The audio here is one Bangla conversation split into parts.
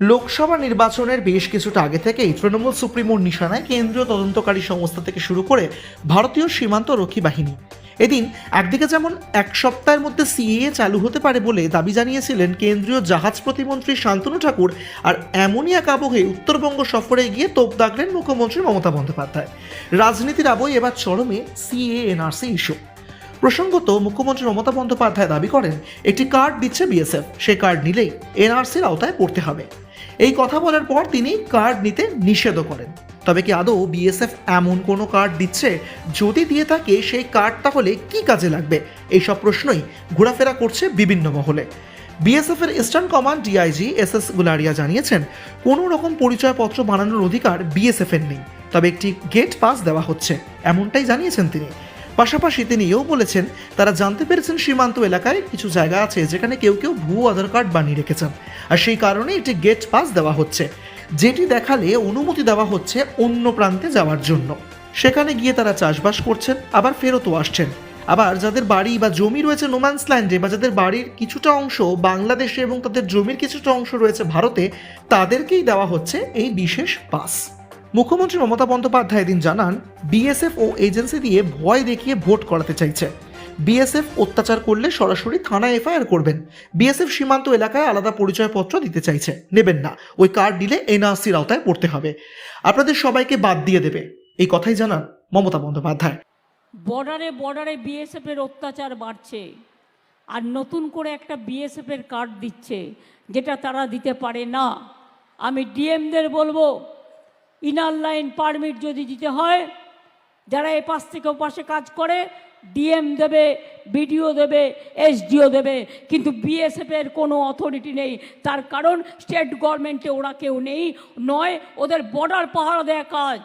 লোকসভা নির্বাচনের বেশ কিছুটা আগে থেকেই তৃণমূল সুপ্রিমোর নিশানায় কেন্দ্রীয় তদন্তকারী সংস্থা থেকে শুরু করে ভারতীয় সীমান্ত রক্ষী বাহিনী। এদিন একদিকে যেমন এক সপ্তাহের মধ্যে সিএএ চালু হতে পারে বলে দাবি জানিয়েছিলেন কেন্দ্রীয় জাহাজ প্রতিমন্ত্রী শান্তনু ঠাকুর, আর এমনই এক উত্তরবঙ্গ সফরে গিয়ে তোপ দাগলেন মুখ্যমন্ত্রী মমতা বন্দ্যোপাধ্যায়। রাজনীতির আবহে এবার চরমে সিএ এনআরসি ইস্যু। প্রসঙ্গত মুখ্যমন্ত্রী মমতা বন্দ্যোপাধ্যায় দাবি করেন, একটি কার্ড দিচ্ছে বিএসএফ, সে কার্ড নিলেই এনআরসির আওতায় পড়তে হবে। এই কথা বলার পর তিনি কার্ড নিতে নিষেধও করেন। তবে কি আদৌ বিএসএফ এমন কোনো কার্ড দিচ্ছে? যদি দিয়ে থাকে, সেই কার্ড তাহলে কি কাজে লাগবে? এইসব প্রশ্নই ঘোরাফেরা করছে বিভিন্ন মহলে। বিএসএফ এর eastern command DIG S S Gularia জানিয়েছেন, কোনো রকম পরিচয়পত্র বানানোর অধিকার বিএসএফ এর নেই। তবে একটি গেট পাস দেওয়া হচ্ছে, এমনটাই জানিয়েছেন তিনি। পাশাপাশি তিনি এও বলেছেন, তারা জানতে পেরেছেন সীমান্ত এলাকায় কিছু জায়গা আছে যেখানে কেউ কেউ ভুয়ো আধার কার্ড বানিয়ে রেখেছেন। আর সেই কারণে এটি গেট পাস দেওয়া হচ্ছে। যেটি দেখালে অনুমতি দেওয়া হচ্ছে অন্য প্রান্তে যাওয়ার জন্য। সেখানে গিয়ে তারা চাষবাস করছেন, আবার ফেরতও আসছেন। আবার যাদের বাড়ি বা জমি রয়েছে নোম্যান্স ল্যান্ডে বা যাদের বাড়ির কিছুটা অংশ বাংলাদেশে এবং তাদের জমির কিছুটা অংশ রয়েছে ভারতে, তাদেরকেই দেওয়া হচ্ছে এই বিশেষ পাস। মুখ্যমন্ত্রী মমতা বন্দ্যোপাধ্যায় এদিন জানান, বিএসএফ ও এজেন্সি দিয়ে ভয় দেখিয়ে ভোট করাতে চাইছে। বিএসএফ অত্যাচার করলে সরাসরি থানায় এফআইআর করবেন। বিএসএফ সীমান্ত এলাকায় আলাদা পরিচয়পত্র দিতে চাইছে। নেবেন না। ওই কার্ড দিলে এনআরসির আওতায় পড়তে হবে। আপনাদের সবাইকে বাদ দিয়ে দেবে। এই কথাই জানান মমতা বন্দ্যোপাধ্যায়। বর্ডারে বর্ডারে বিএসএফের অত্যাচার বাড়ছে। আর নতুন করে একটা বিএসএফের কার্ড দিচ্ছে, যেটা তারা দিতে পারে না। আমি ডিএমদের বলব ইনার লাইন পারমিট যদি দিতে হয়, যারা এ পাশ থেকে ও পাশে কাজ করে, ডিএম দেবে, বিডিও দেবে, এসডিও দেবে, কিন্তু বিএসএফের কোনো অথরিটি নেই। তার কারণ স্টেট গভর্নমেন্টে ওরা কেউ নেই, নয়, ওদের বর্ডার পাহারা দেয়া কাজ।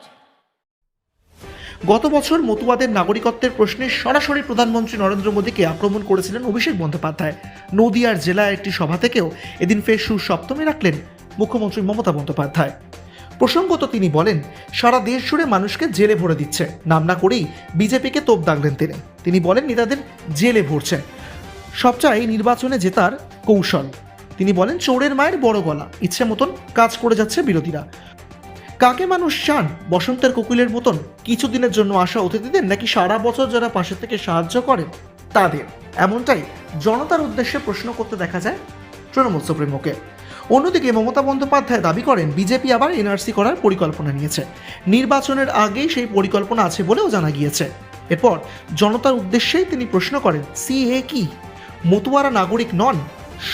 গত বছর মতুয়াদের নাগরিকত্বের প্রশ্নে সরাসরি প্রধানমন্ত্রী নরেন্দ্র মোদীকে আক্রমণ করেছিলেন অভিষেক বন্দ্যোপাধ্যায়। নদিয়ার জেলায় একটি সভা থেকেও এদিন ফের সুসপ্তমী রাখলেন মুখ্যমন্ত্রী মমতা বন্দ্যোপাধ্যায়। প্রসঙ্গত তিনি বলেন, সারা দেশ জুড়ে মানুষকে জেলে ভরে দিচ্ছে। নাম না করেই বিজেপিকে তোপ দাগলেন তিনি। তিনি বলেন, নেতাদের জেলে ভরছেন সবচাই নির্বাচনে জেতার কৌশল। তিনি বলেন, চোরের মায়ের বড় গলা। ইচ্ছে মতন কাজ করে যাচ্ছে বিরোধীরা। কাকে মানুষ চান? বসন্তের কোকিলের মতন কিছুদিনের জন্য আসা অতিথিদের নাকি সারা বছর যারা পাশে থেকে সাহায্য করেন তাদের? এমনটাই জনতার উদ্দেশ্যে প্রশ্ন করতে দেখা যায় তৃণমূল সুপ্রিমোকে। অন্যদিকে মমতা বন্দ্যোপাধ্যায় দাবি করেন, বিজেপি আবার এনআরসি করার পরিকল্পনা নিয়েছে। নির্বাচনের আগেই সেই পরিকল্পনা আছে বলেও জানা গিয়েছে। এরপর জনতার উদ্দেশ্যেই তিনি প্রশ্ন করেন, সিএ কি? মতুয়ারা নাগরিক নন,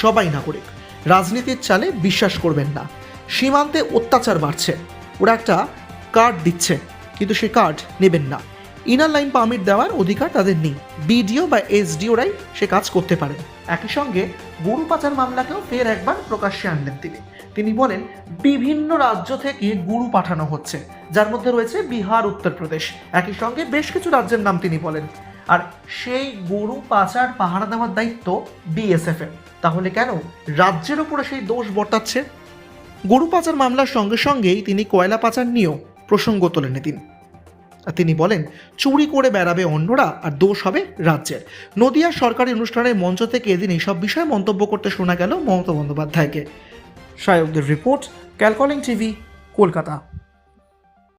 সবাই নাগরিক। রাজনীতির চালে বিশ্বাস করবেন না। সীমান্তে অত্যাচার বাড়ছে। ওরা একটা কার্ড দিচ্ছে, কিন্তু সে কার্ড নেবেন না। ইনার লাইন পারমিট দেওয়ার অধিকার তাদের নেই। বিডিও বা এসডিওরাই সে কাজ করতে পারেন একই সঙ্গে গরু পাচার মামলাকেও ফের একবার প্রকাশ্যে আনলেন তিনি। তিনি বলেন, বিভিন্ন রাজ্য থেকে গরু পাঠানো হচ্ছে। যার মধ্যে রয়েছে বিহার, উত্তরপ্রদেশ। একই সঙ্গে বেশ কিছু রাজ্যের নাম তিনি বলেন। আর সেই গরু পাচার পাহারা দেওয়ার দায়িত্ব বিএসএফ এর তাহলে কেন রাজ্যের ওপরে সেই দোষ বর্তাচ্ছে? গরু পাচার মামলার সঙ্গে সঙ্গেই তিনি কয়লা পাচার নিয়েও প্রসঙ্গ তোলেন আর তিনি বলেন, চুরি করে বেড়াবে অন্যরা আর দোষ হবে রাজ্যের। নদিয়া সরকারি অনুষ্ঠানের মঞ্চ থেকে এদিন এইসব বিষয়ে মন্তব্য করতে শোনা গেল মমতা বন্দ্যোপাধ্যায়কে। সায়কদের রিপোর্ট, ক্যালকলিং টিভি, কলকাতা।